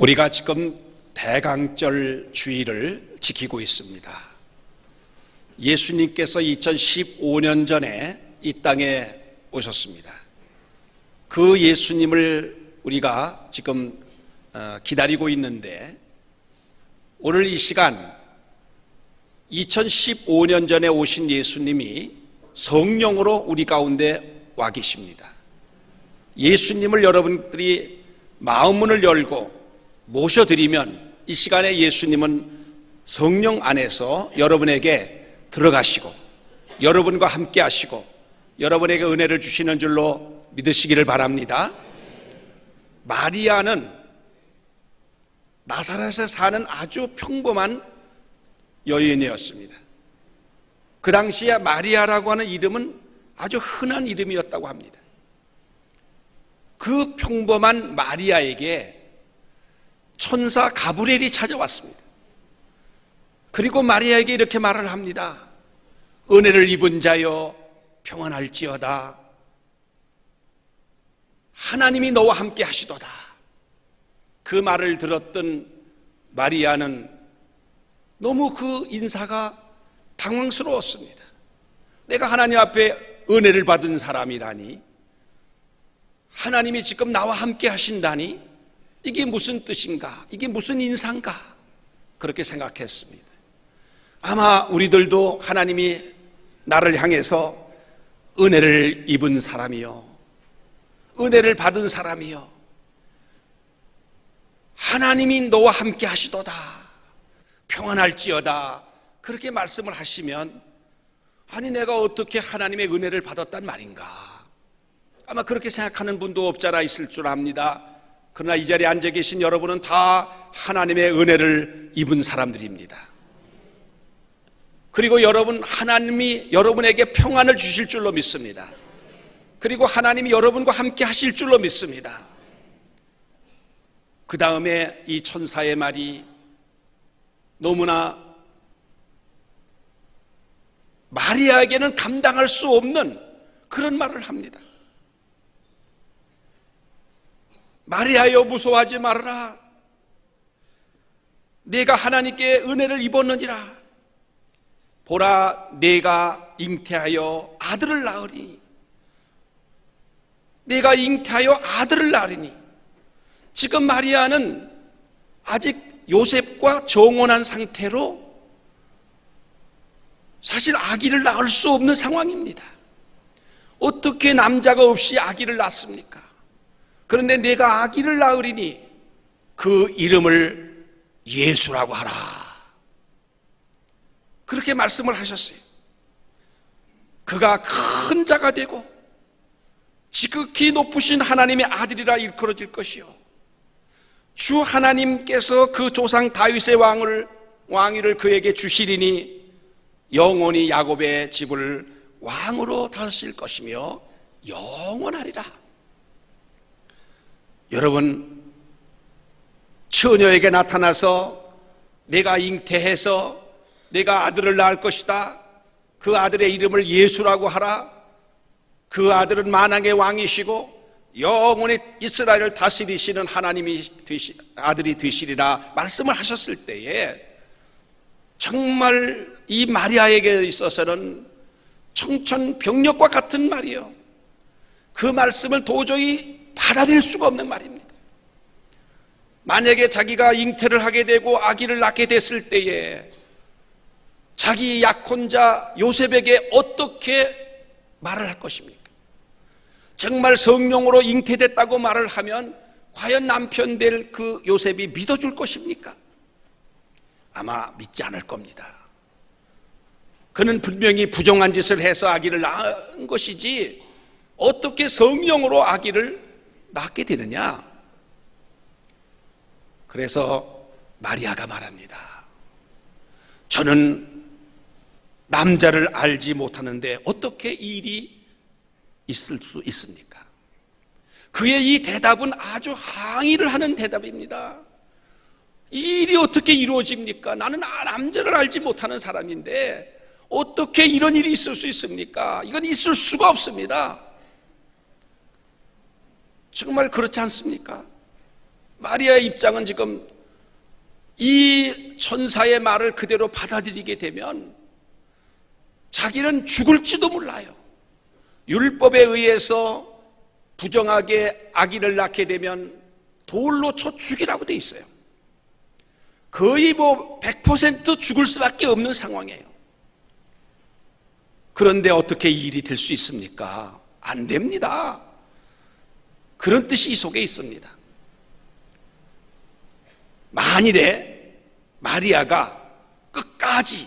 우리가 지금 대강절 주의를 지키고 있습니다. 예수님께서 2015년 전에 이 땅에 오셨습니다. 그 예수님을 우리가 지금 어, 기다리고 있는데 오늘 이 시간 2015년 전에 오신 예수님이 성령으로 우리 가운데 와 계십니다. 예수님을 여러분들이 마음문을 열고 모셔드리면 이 시간에 예수님은 성령 안에서 여러분에게 들어가시고 여러분과 함께 하시고 여러분에게 은혜를 주시는 줄로 믿으시기를 바랍니다. 마리아는 나사렛에 사는 아주 평범한 여인이었습니다. 그 당시에 마리아라고 하는 이름은 아주 흔한 이름이었다고 합니다. 그 평범한 마리아에게 천사 가브리엘이 찾아왔습니다. 그리고 마리아에게 이렇게 말을 합니다. 은혜를 입은 자여 평안할지어다. 하나님이 너와 함께 하시도다. 그 말을 들었던 마리아는 너무 그 인사가 당황스러웠습니다. 내가 하나님 앞에 은혜를 받은 사람이라니, 하나님이 지금 나와 함께 하신다니, 이게 무슨 뜻인가? 이게 무슨 인상가? 그렇게 생각했습니다. 아마 우리들도 하나님이 나를 향해서 은혜를 입은 사람이요. 은혜를 받은 사람이요. 하나님이 너와 함께 하시도다. 평안할지어다. 그렇게 말씀을 하시면 아니 내가 어떻게 하나님의 은혜를 받았단 말인가? 아마 그렇게 생각하는 분도 없잖아 있을 줄 압니다. 그러나 이 자리에 앉아 계신 여러분은 다 하나님의 은혜를 입은 사람들입니다. 그리고 여러분 하나님이 여러분에게 평안을 주실 줄로 믿습니다. 그리고 하나님이 여러분과 함께 하실 줄로 믿습니다. 그 다음에 이 천사의 말이 너무나 마리아에게는 감당할 수 없는 그런 말을 합니다. 마리아여 무서워하지 말아라. 내가 하나님께 은혜를 입었느니라. 보라, 내가 잉태하여 아들을 낳으리. 내가 잉태하여 아들을 낳으리니. 지금 마리아는 아직 요셉과 정혼한 상태로 사실 아기를 낳을 수 없는 상황입니다. 어떻게 남자가 없이 아기를 낳습니까? 그런데 내가 아기를 낳으리니 그 이름을 예수라고 하라. 그렇게 말씀을 하셨어요. 그가 큰 자가 되고 지극히 높으신 하나님의 아들이라 일컬어질 것이요. 주 하나님께서 그 조상 다윗의 왕을 왕위를 그에게 주시리니 영원히 야곱의 집을 왕으로 다스릴 것이며 영원하리라. 여러분 처녀에게 나타나서 내가 잉태해서 내가 아들을 낳을 것이다. 그 아들의 이름을 예수라고 하라. 그 아들은 만왕의 왕이시고 영원히 이스라엘을 다스리시는 하나님이 되시, 아들이 되시리라 말씀을 하셨을 때에 정말 이 마리아에게 있어서는 청천벽력과 같은 말이요. 그 말씀을 도저히 받아들일 수가 없는 말입니다. 만약에 자기가 잉태를 하게 되고 아기를 낳게 됐을 때에 자기 약혼자 요셉에게 어떻게 말을 할 것입니까? 정말 성령으로 잉태됐다고 말을 하면 과연 남편 될 그 요셉이 믿어줄 것입니까? 아마 믿지 않을 겁니다. 그는 분명히 부정한 짓을 해서 아기를 낳은 것이지 어떻게 성령으로 아기를 낳게 되느냐? 그래서 마리아가 말합니다. 저는 남자를 알지 못하는데 어떻게 이 일이 있을 수 있습니까? 그의 이 대답은 아주 항의를 하는 대답입니다. 이 일이 어떻게 이루어집니까? 나는 남자를 알지 못하는 사람인데 어떻게 이런 일이 있을 수 있습니까? 이건 있을 수가 없습니다. 정말 그렇지 않습니까? 마리아의 입장은 지금 이 천사의 말을 그대로 받아들이게 되면 자기는 죽을지도 몰라요. 율법에 의해서 부정하게 아기를 낳게 되면 돌로 쳐 죽이라고 돼 있어요. 거의 뭐 100% 죽을 수밖에 없는 상황이에요. 그런데 어떻게 이 일이 될 수 있습니까? 안 됩니다. 그런 뜻이 이 속에 있습니다. 만일에 마리아가 끝까지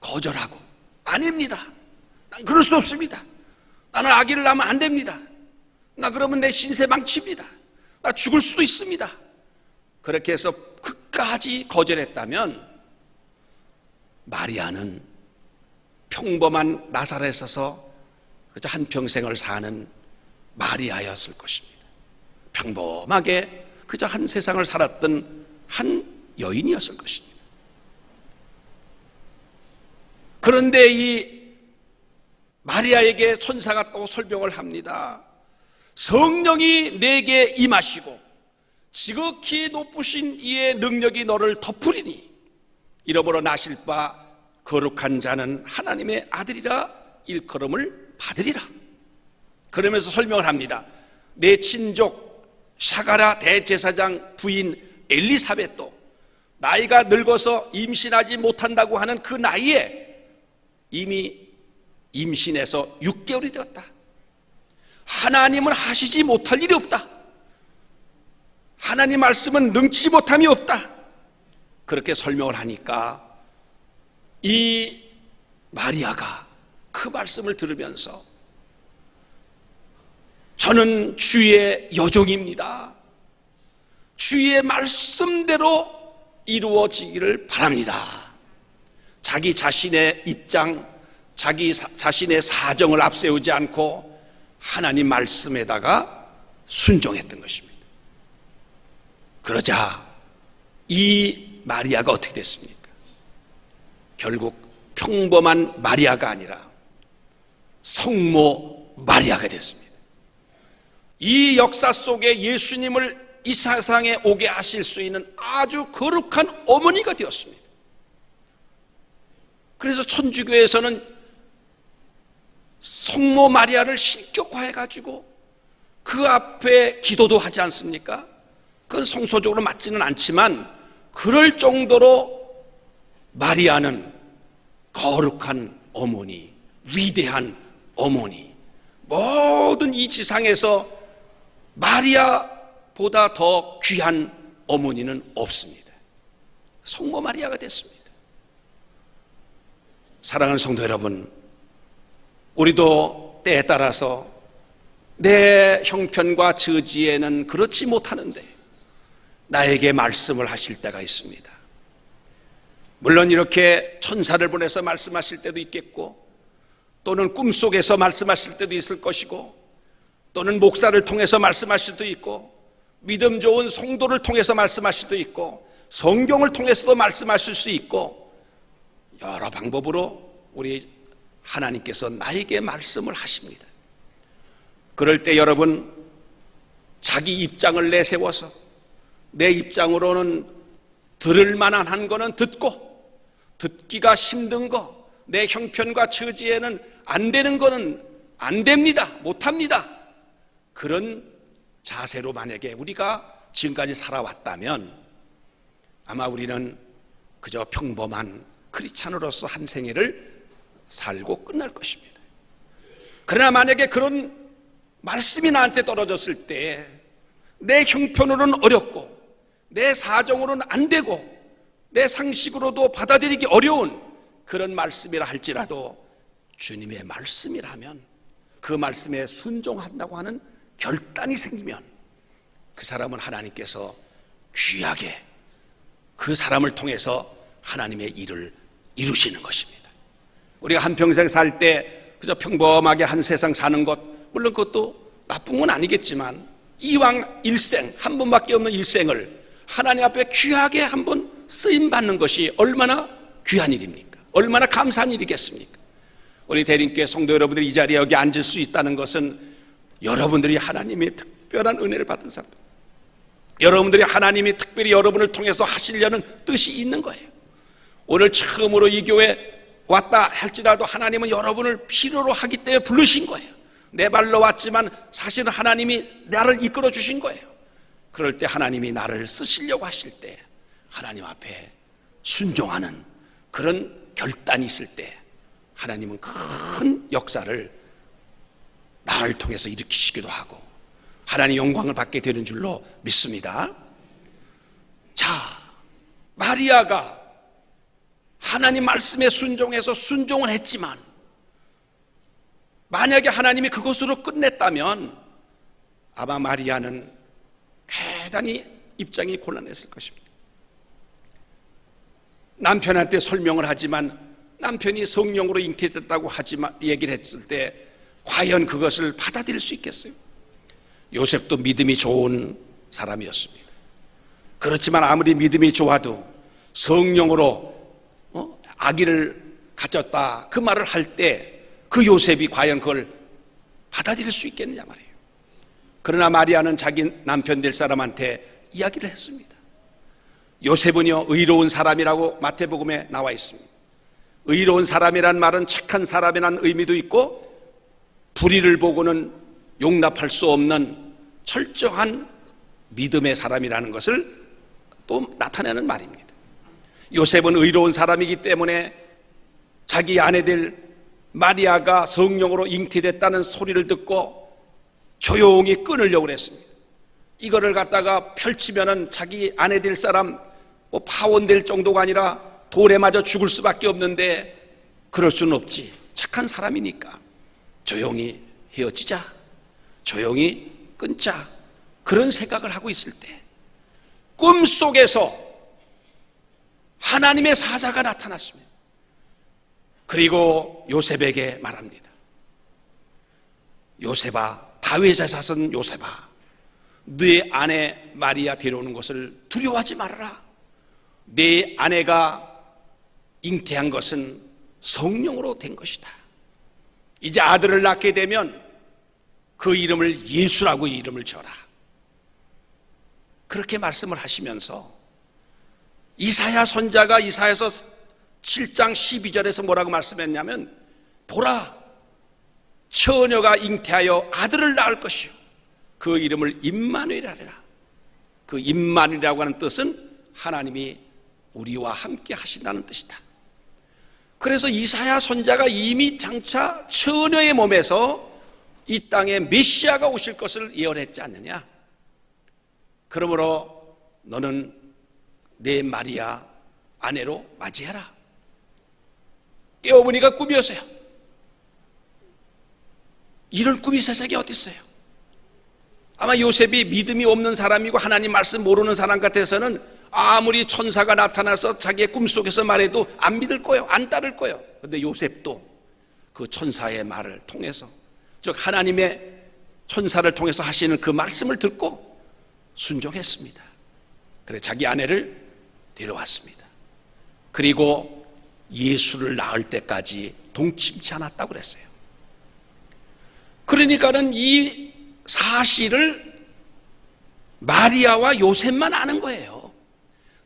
거절하고 아닙니다. 난 그럴 수 없습니다. 나는 아기를 낳으면 안 됩니다. 나 그러면 내 신세 망칩니다. 나 죽을 수도 있습니다. 그렇게 해서 끝까지 거절했다면 마리아는 평범한 나사렛에서 그저 한 평생을 사는 마리아였을 것입니다. 평범하게 그저 한 세상을 살았던 한 여인이었을 것입니다. 그런데 이 마리아에게 천사가 또 설명을 합니다. 성령이 내게 임하시고 지극히 높으신 이의 능력이 너를 덮으리니 이러므로 나실 바 거룩한 자는 하나님의 아들이라 일컬음을 받으리라. 그러면서 설명을 합니다. 내 친족 샤가라 대제사장 부인 엘리사벳도 나이가 늙어서 임신하지 못한다고 하는 그 나이에 이미 임신해서 6개월이 되었다. 하나님은 하시지 못할 일이 없다. 하나님 말씀은 능치 못함이 없다. 그렇게 설명을 하니까 이 마리아가 그 말씀을 들으면서 저는 주의 여종입니다. 주의 말씀대로 이루어지기를 바랍니다. 자기 자신의 입장, 자기 사, 자신의 사정을 앞세우지 않고 하나님 말씀에다가 순종했던 것입니다. 그러자 이 마리아가 어떻게 됐습니까? 결국 평범한 마리아가 아니라 성모 마리아가 됐습니다. 이 역사 속에 예수님을 이 세상에 오게 하실 수 있는 아주 거룩한 어머니가 되었습니다. 그래서 천주교에서는 성모 마리아를 신격화해 가지고 그 앞에 기도도 하지 않습니까? 그건 성소적으로 맞지는 않지만 그럴 정도로 마리아는 거룩한 어머니, 위대한 어머니, 모든 이 지상에서 마리아보다 더 귀한 어머니는 없습니다. 성모 마리아가 됐습니다. 사랑하는 성도 여러분, 우리도 때에 따라서 내 형편과 저지에는 그렇지 못하는데 나에게 말씀을 하실 때가 있습니다. 물론 이렇게 천사를 보내서 말씀하실 때도 있겠고 또는 꿈속에서 말씀하실 때도 있을 것이고 또는 목사를 통해서 말씀하실 수도 있고 믿음 좋은 성도를 통해서 말씀하실 수도 있고 성경을 통해서도 말씀하실 수 있고 여러 방법으로 우리 하나님께서 나에게 말씀을 하십니다. 그럴 때 여러분 자기 입장을 내세워서 내 입장으로는 들을 만한 한 거는 듣고 듣기가 힘든 거, 내 형편과 처지에는 안 되는 거는 안 됩니다. 못 합니다. 그런 자세로 만약에 우리가 지금까지 살아왔다면 아마 우리는 그저 평범한 크리스찬으로서 한 생애를 살고 끝날 것입니다. 그러나 만약에 그런 말씀이 나한테 떨어졌을 때 내 형편으로는 어렵고 내 사정으로는 안 되고 내 상식으로도 받아들이기 어려운 그런 말씀이라 할지라도 주님의 말씀이라면 그 말씀에 순종한다고 하는 결단이 생기면 그 사람은 하나님께서 귀하게 그 사람을 통해서 하나님의 일을 이루시는 것입니다. 우리가 한평생 살 때 그저 평범하게 한 세상 사는 것, 물론 그것도 나쁜 건 아니겠지만 이왕 일생, 한 번밖에 없는 일생을 하나님 앞에 귀하게 한 번 쓰임 받는 것이 얼마나 귀한 일입니까? 얼마나 감사한 일이겠습니까? 우리 대림교회 성도 여러분들이 이 자리에 여기 앉을 수 있다는 것은 여러분들이 하나님의 특별한 은혜를 받은 사람. 여러분들이 하나님이 특별히 여러분을 통해서 하시려는 뜻이 있는 거예요. 오늘 처음으로 이 교회 왔다 할지라도 하나님은 여러분을 필요로 하기 때문에 부르신 거예요. 내 발로 왔지만 사실은 하나님이 나를 이끌어 주신 거예요. 그럴 때 하나님이 나를 쓰시려고 하실 때 하나님 앞에 순종하는 그런 결단이 있을 때 하나님은 큰 역사를 나를 통해서 일으키시기도 하고 하나님 영광을 받게 되는 줄로 믿습니다. 자, 마리아가 하나님 말씀에 순종해서 순종을 했지만 만약에 하나님이 그것으로 끝냈다면 아마 마리아는 대단히 입장이 곤란했을 것입니다. 남편한테 설명을 하지만 남편이 성령으로 잉태됐다고 하지만 얘기를 했을 때 과연 그것을 받아들일 수 있겠어요? 요셉도 믿음이 좋은 사람이었습니다. 그렇지만 아무리 믿음이 좋아도 성령으로 어? 아기를 가졌다 그 말을 할 때 그 요셉이 과연 그걸 받아들일 수 있겠느냐 말이에요. 그러나 마리아는 자기 남편 될 사람한테 이야기를 했습니다. 요셉은요 의로운 사람이라고 마태복음에 나와 있습니다. 의로운 사람이란 말은 착한 사람이라는 의미도 있고 불의를 보고는 용납할 수 없는 철저한 믿음의 사람이라는 것을 또 나타내는 말입니다. 요셉은 의로운 사람이기 때문에 자기 아내 될 마리아가 성령으로 잉태됐다는 소리를 듣고 조용히 끊으려고 했습니다. 이거를 갖다가 펼치면은 자기 아내 될 사람 뭐 파혼될 정도가 아니라 돌에 맞아 죽을 수밖에 없는데 그럴 수는 없지. 착한 사람이니까 조용히 헤어지자. 조용히 끊자. 그런 생각을 하고 있을 때 꿈속에서 하나님의 사자가 나타났습니다. 그리고 요셉에게 말합니다. 요셉아, 다윗의 자손 요셉아, 네 아내 마리아 데려오는 것을 두려워하지 말아라. 네 아내가 잉태한 것은 성령으로 된 것이다. 이제 아들을 낳게 되면 그 이름을 예수라고 이름을 줘라. 그렇게 말씀을 하시면서 이사야 선자가 이사야서 7장 12절에서 뭐라고 말씀했냐면 보라 처녀가 잉태하여 아들을 낳을 것이요 그 이름을 임마누엘이라 그 임마누엘이라고 하는 뜻은 하나님이 우리와 함께 하신다는 뜻이다. 그래서 이사야 선자가 이미 장차 처녀의 몸에서 이 땅에 메시아가 오실 것을 예언했지 않느냐? 그러므로 너는 내 마리아 아내로 맞이해라. 깨어보니까 꿈이었어요. 이런 꿈이 세상에 어디 있어요? 아마 요셉이 믿음이 없는 사람이고 하나님 말씀 모르는 사람 같아서는 아무리 천사가 나타나서 자기의 꿈속에서 말해도 안 믿을 거예요. 안 따를 거예요. 근데 요셉도 그 천사의 말을 통해서 즉 하나님의 천사를 통해서 하시는 그 말씀을 듣고 순종했습니다. 그래 자기 아내를 데려왔습니다. 그리고 예수를 낳을 때까지 동침치 않았다고 그랬어요. 그러니까는 이 사실을 마리아와 요셉만 아는 거예요.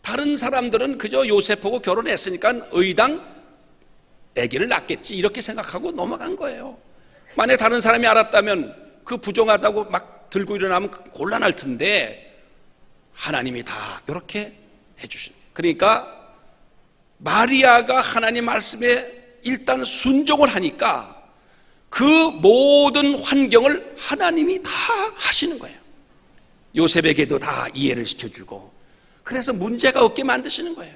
다른 사람들은 그저 요셉하고 결혼했으니까 의당 아기를 낳겠지 이렇게 생각하고 넘어간 거예요. 만약 다른 사람이 알았다면 그 부정하다고 막 들고 일어나면 곤란할 텐데 하나님이 다 이렇게 해주신. 그러니까 마리아가 하나님 말씀에 일단 순종을 하니까 그 모든 환경을 하나님이 다 하시는 거예요. 요셉에게도 다 이해를 시켜주고 그래서 문제가 없게 만드시는 거예요.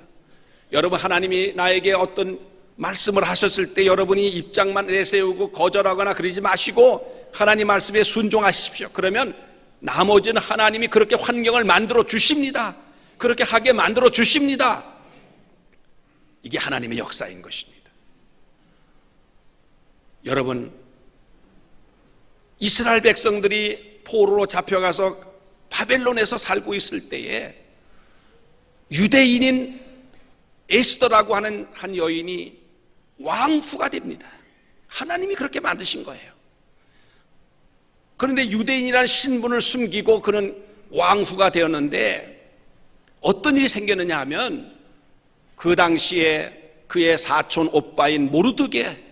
여러분 하나님이 나에게 어떤 말씀을 하셨을 때 여러분이 입장만 내세우고 거절하거나 그러지 마시고 하나님 말씀에 순종하십시오. 그러면 나머지는 하나님이 그렇게 환경을 만들어 주십니다. 그렇게 하게 만들어 주십니다. 이게 하나님의 역사인 것입니다. 여러분, 이스라엘 백성들이 포로로 잡혀가서 바벨론에서 살고 있을 때에 유대인인 에스더라고 하는 한 여인이 왕후가 됩니다. 하나님이 그렇게 만드신 거예요. 그런데 유대인이라는 신분을 숨기고 그는 왕후가 되었는데 어떤 일이 생겼느냐 하면 그 당시에 그의 사촌 오빠인 모르드게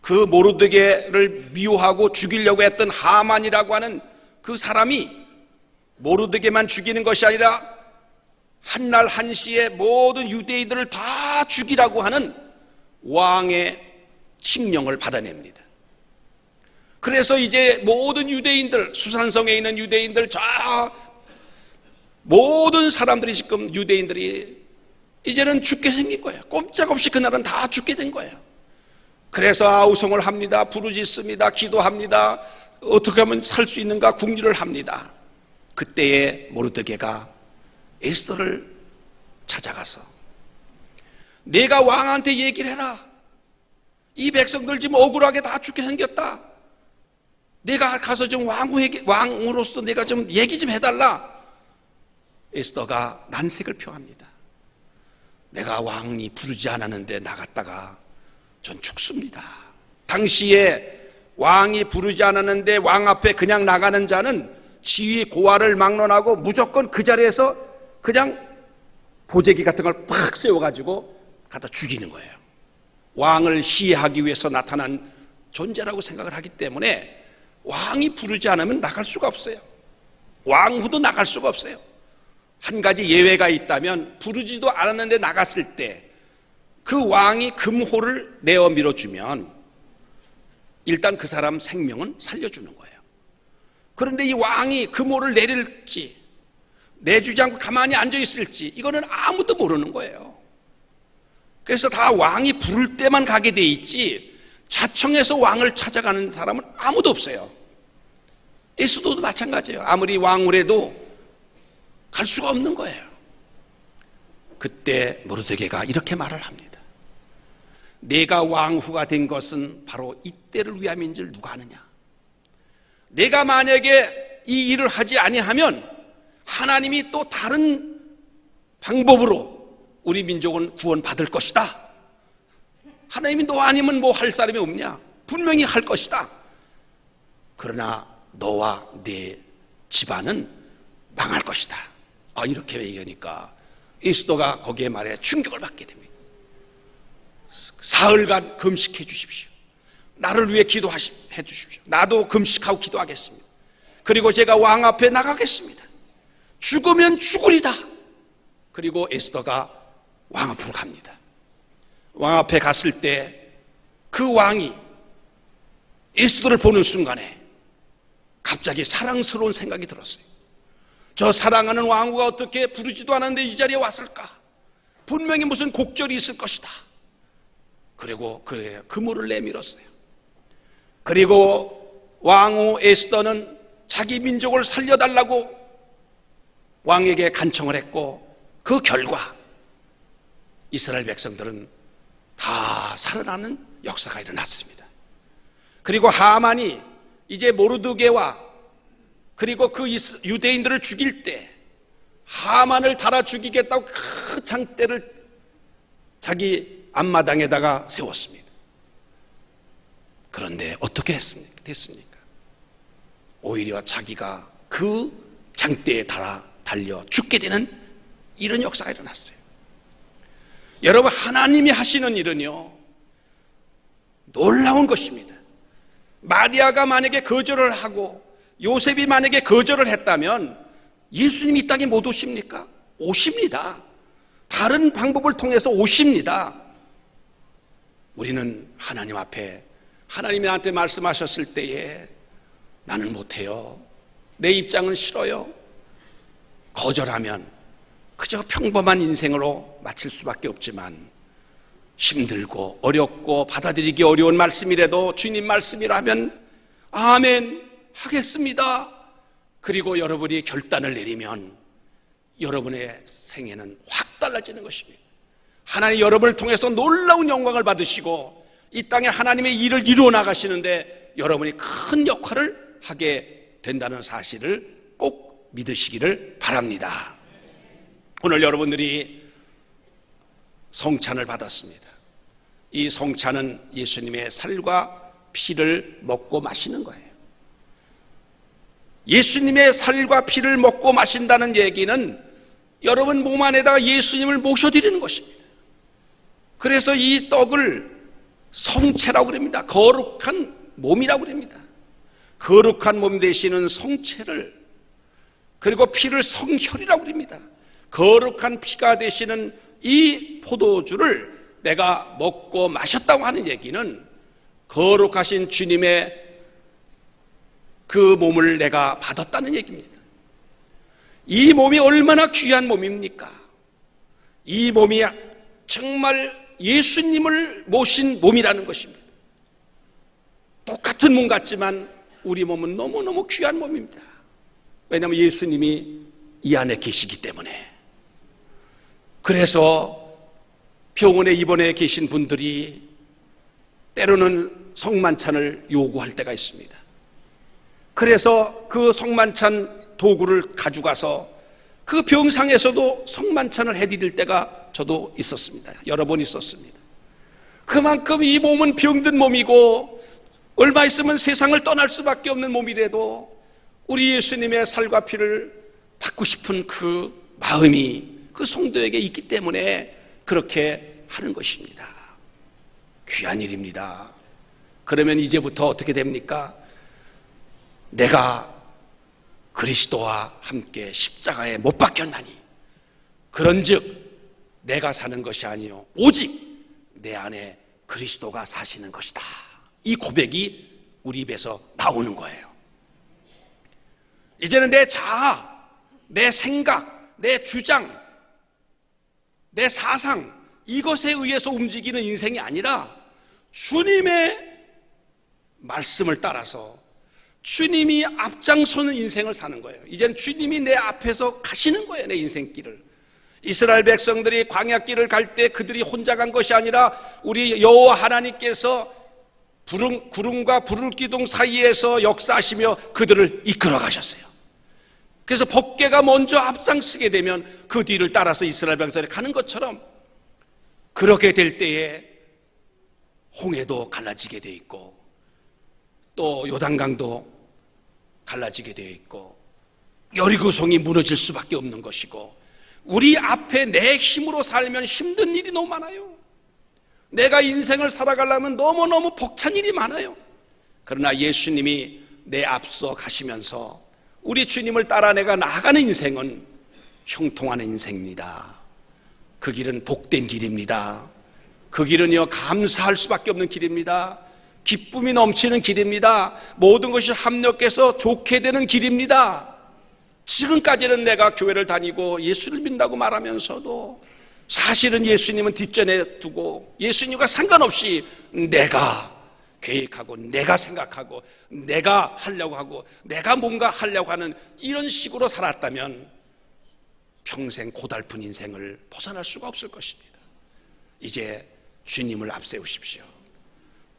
그 모르드게를 미워하고 죽이려고 했던 하만이라고 하는 그 사람이 모르드게만 죽이는 것이 아니라 한날 한시에 모든 유대인들을 다 죽이라고 하는 왕의 칙령을 받아냅니다. 그래서 이제 모든 유대인들, 수산성에 있는 유대인들, 자, 모든 사람들이 지금 유대인들이 이제는 죽게 생긴 거예요. 꼼짝없이 그날은 다 죽게 된 거예요. 그래서 아우성을 합니다. 부르짖습니다. 기도합니다. 어떻게 하면 살 수 있는가 궁리를 합니다. 그때에 모르드게가 에스더를 찾아가서 내가 왕한테 얘기를 해라. 이 백성들 지금 억울하게 다 죽게 생겼다. 내가 가서 좀 왕후에게, 왕으로서 내가 좀 얘기 좀 해달라. 에스더가 난색을 표합니다. 내가 왕이 부르지 않았는데 나갔다가 전 죽습니다. 당시에 왕이 부르지 않았는데 왕 앞에 그냥 나가는 자는 지위 고하를 막론하고 무조건 그 자리에서 그냥 보재기 같은 걸 팍 세워가지고 갖다 죽이는 거예요. 왕을 시해하기 위해서 나타난 존재라고 생각을 하기 때문에 왕이 부르지 않으면 나갈 수가 없어요. 왕후도 나갈 수가 없어요. 한 가지 예외가 있다면 부르지도 않았는데 나갔을 때 그 왕이 금호를 내어 밀어주면 일단 그 사람 생명은 살려주는 거예요. 그런데 이 왕이 금호를 내릴지 내주지 않고 가만히 앉아 있을지 이거는 아무도 모르는 거예요. 그래서 다 왕이 부를 때만 가게 돼 있지 자청해서 왕을 찾아가는 사람은 아무도 없어요. 예수도 마찬가지예요. 아무리 왕후래도 갈 수가 없는 거예요. 그때 모르드게가 이렇게 말을 합니다. 내가 왕후가 된 것은 바로 이때를 위함인 줄 누가 아느냐? 내가 만약에 이 일을 하지 아니하면 하나님이 또 다른 방법으로 우리 민족은 구원받을 것이다. 하나님이 너 아니면 뭐 할 사람이 없냐? 분명히 할 것이다. 그러나 너와 내 집안은 망할 것이다. 아, 이렇게 얘기하니까 이스도가 거기에 말해 충격을 받게 됩니다. 사흘간 금식해 주십시오. 나를 위해 기도해 주십시오. 나도 금식하고 기도하겠습니다. 그리고 제가 왕 앞에 나가겠습니다. 죽으면 죽으리다. 그리고 에스더가 왕 앞으로 갑니다. 왕 앞에 갔을 때 그 왕이 에스더를 보는 순간에 갑자기 사랑스러운 생각이 들었어요. 저 사랑하는 왕후가 어떻게 부르지도 않았는데 이 자리에 왔을까? 분명히 무슨 곡절이 있을 것이다. 그리고 그의 그물을 내밀었어요. 그리고 왕후 에스더는 자기 민족을 살려달라고 왕에게 간청을 했고 그 결과 이스라엘 백성들은 다 살아나는 역사가 일어났습니다. 그리고 하만이 이제 모르드게와 그리고 그 유대인들을 죽일 때 하만을 달아 죽이겠다고 그 장대를 자기 앞마당에다가 세웠습니다. 그런데 어떻게 했습니까? 됐습니까? 오히려 자기가 그 장대에 달아 달려 죽게 되는 이런 역사가 일어났어요. 여러분 하나님이 하시는 일은요 놀라운 것입니다. 마리아가 만약에 거절을 하고 요셉이 만약에 거절을 했다면 예수님이 이 땅에 못 오십니까? 오십니다. 다른 방법을 통해서 오십니다. 우리는 하나님 앞에 하나님이 나한테 말씀하셨을 때에 나는 못해요. 내 입장은 싫어요. 거절하면 그저 평범한 인생으로 마칠 수밖에 없지만 힘들고 어렵고 받아들이기 어려운 말씀이라도 주님 말씀이라면 아멘 하겠습니다. 그리고 여러분이 결단을 내리면 여러분의 생애는 확 달라지는 것입니다. 하나님 여러분을 통해서 놀라운 영광을 받으시고 이 땅에 하나님의 일을 이루어 나가시는데 여러분이 큰 역할을 하게 된다는 사실을 꼭 믿으시기를 바랍니다. 오늘 여러분들이 성찬을 받았습니다. 이 성찬은 예수님의 살과 피를 먹고 마시는 거예요. 예수님의 살과 피를 먹고 마신다는 얘기는 여러분 몸 안에다가 예수님을 모셔드리는 것입니다. 그래서 이 떡을 성체라고 그럽니다. 거룩한 몸이라고 그럽니다. 거룩한 몸 되시는 성체를 그리고 피를 성혈이라고 그럽니다. 거룩한 피가 되시는 이 포도주를 내가 먹고 마셨다고 하는 얘기는 거룩하신 주님의 그 몸을 내가 받았다는 얘기입니다. 이 몸이 얼마나 귀한 몸입니까? 이 몸이 정말 예수님을 모신 몸이라는 것입니다. 똑같은 몸 같지만 우리 몸은 너무너무 귀한 몸입니다. 왜냐하면 예수님이 이 안에 계시기 때문에. 그래서 병원에 입원해 계신 분들이 때로는 성만찬을 요구할 때가 있습니다. 그래서 그 성만찬 도구를 가져가서 그 병상에서도 성만찬을 해드릴 때가 저도 있었습니다. 여러 번 있었습니다. 그만큼 이 몸은 병든 몸이고 얼마 있으면 세상을 떠날 수밖에 없는 몸이라도 우리 예수님의 살과 피를 받고 싶은 그 마음이 그 성도에게 있기 때문에 그렇게 하는 것입니다. 귀한 일입니다. 그러면 이제부터 어떻게 됩니까? 내가 그리스도와 함께 십자가에 못 박혔나니 그런즉 내가 사는 것이 아니요 오직 내 안에 그리스도가 사시는 것이다. 이 고백이 우리 입에서 나오는 거예요. 이제는 내 자아, 내 생각, 내 주장, 내 사상 이것에 의해서 움직이는 인생이 아니라 주님의 말씀을 따라서 주님이 앞장서는 인생을 사는 거예요. 이제는 주님이 내 앞에서 가시는 거예요. 내 인생길을. 이스라엘 백성들이 광야길을 갈 때 그들이 혼자 간 것이 아니라 우리 여호와 하나님께서 구름, 구름과 불을 기둥 사이에서 역사하시며 그들을 이끌어 가셨어요. 그래서 법계가 먼저 앞장서게 되면 그 뒤를 따라서 이스라엘 백성이 가는 것처럼 그렇게 될 때에 홍해도 갈라지게 돼 있고 또 요단강도 갈라지게 되어 있고 여리고성이 무너질 수밖에 없는 것이고 우리 앞에 내 힘으로 살면 힘든 일이 너무 많아요. 내가 인생을 살아가려면 너무너무 벅찬 일이 많아요. 그러나 예수님이 내 앞서 가시면서 우리 주님을 따라 내가 나아가는 인생은 형통하는 인생입니다. 그 길은 복된 길입니다. 그 길은요, 감사할 수밖에 없는 길입니다. 기쁨이 넘치는 길입니다. 모든 것이 합력해서 좋게 되는 길입니다. 지금까지는 내가 교회를 다니고 예수를 믿는다고 말하면서도 사실은 예수님은 뒷전에 두고 예수님과 상관없이 내가 계획하고 내가 생각하고 내가 하려고 하고 내가 뭔가 하려고 하는 이런 식으로 살았다면 평생 고달픈 인생을 벗어날 수가 없을 것입니다. 이제 주님을 앞세우십시오.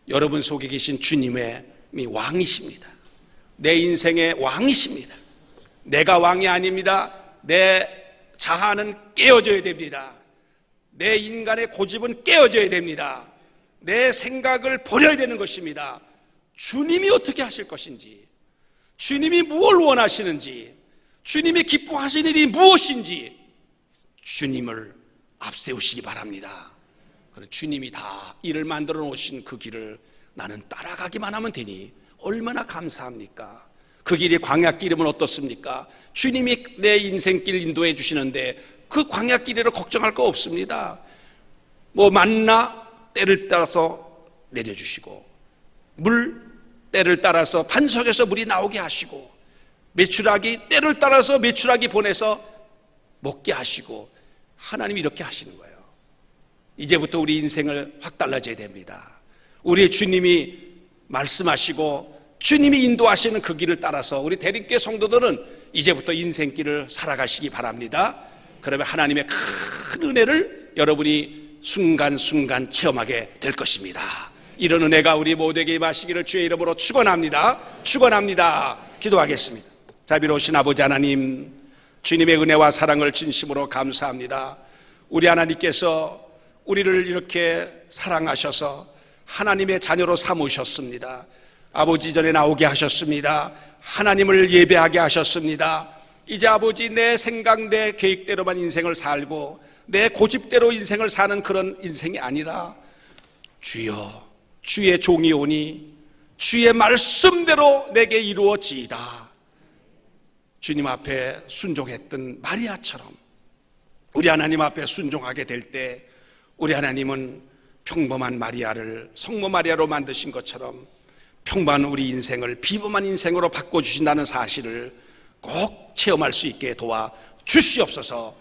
여러분 속에 계신 주님의 왕이십니다. 내 인생의 왕이십니다. 내가 왕이 아닙니다. 내 자아는 깨어져야 됩니다. 내 인간의 고집은 깨어져야 됩니다. 내 생각을 버려야 되는 것입니다. 주님이 어떻게 하실 것인지, 주님이 무엇을 원하시는지, 주님이 기뻐하시는 일이 무엇인지, 주님을 앞세우시기 바랍니다. 주님이 다 일을 만들어 놓으신 그 길을 나는 따라가기만 하면 되니 얼마나 감사합니까? 그 길이 광야길이면 어떻습니까? 주님이 내 인생길 인도해 주시는데 그 광야길이라 걱정할 거 없습니다. 뭐 만나 때를 따라서 내려주시고 물 때를 따라서 반석에서 물이 나오게 하시고 매출하기 때를 따라서 매출하기 보내서 먹게 하시고 하나님이 이렇게 하시는 거예요. 이제부터 우리 인생을 확 달라져야 됩니다. 우리 주님이 말씀하시고 주님이 인도하시는 그 길을 따라서 우리 대립교 성도들은 이제부터 인생길을 살아가시기 바랍니다. 그러면 하나님의 큰 은혜를 여러분이 순간순간 체험하게 될 것입니다. 이런 은혜가 우리 모두에게 임하시기를 주의 이름으로 축원합니다. 축원합니다. 기도하겠습니다. 자비로우신 아버지 하나님, 주님의 은혜와 사랑을 진심으로 감사합니다. 우리 하나님께서 우리를 이렇게 사랑하셔서 하나님의 자녀로 삼으셨습니다. 아버지 전에 나오게 하셨습니다. 하나님을 예배하게 하셨습니다. 이제 아버지 내 생각, 내 계획대로만 인생을 살고 내 고집대로 인생을 사는 그런 인생이 아니라 주여, 주의 종이 오니 주의 말씀대로 내게 이루어지이다. 주님 앞에 순종했던 마리아처럼 우리 하나님 앞에 순종하게 될 때 우리 하나님은 평범한 마리아를 성모 마리아로 만드신 것처럼 평범한 우리 인생을 비범한 인생으로 바꿔주신다는 사실을 꼭 체험할 수 있게 도와 주시옵소서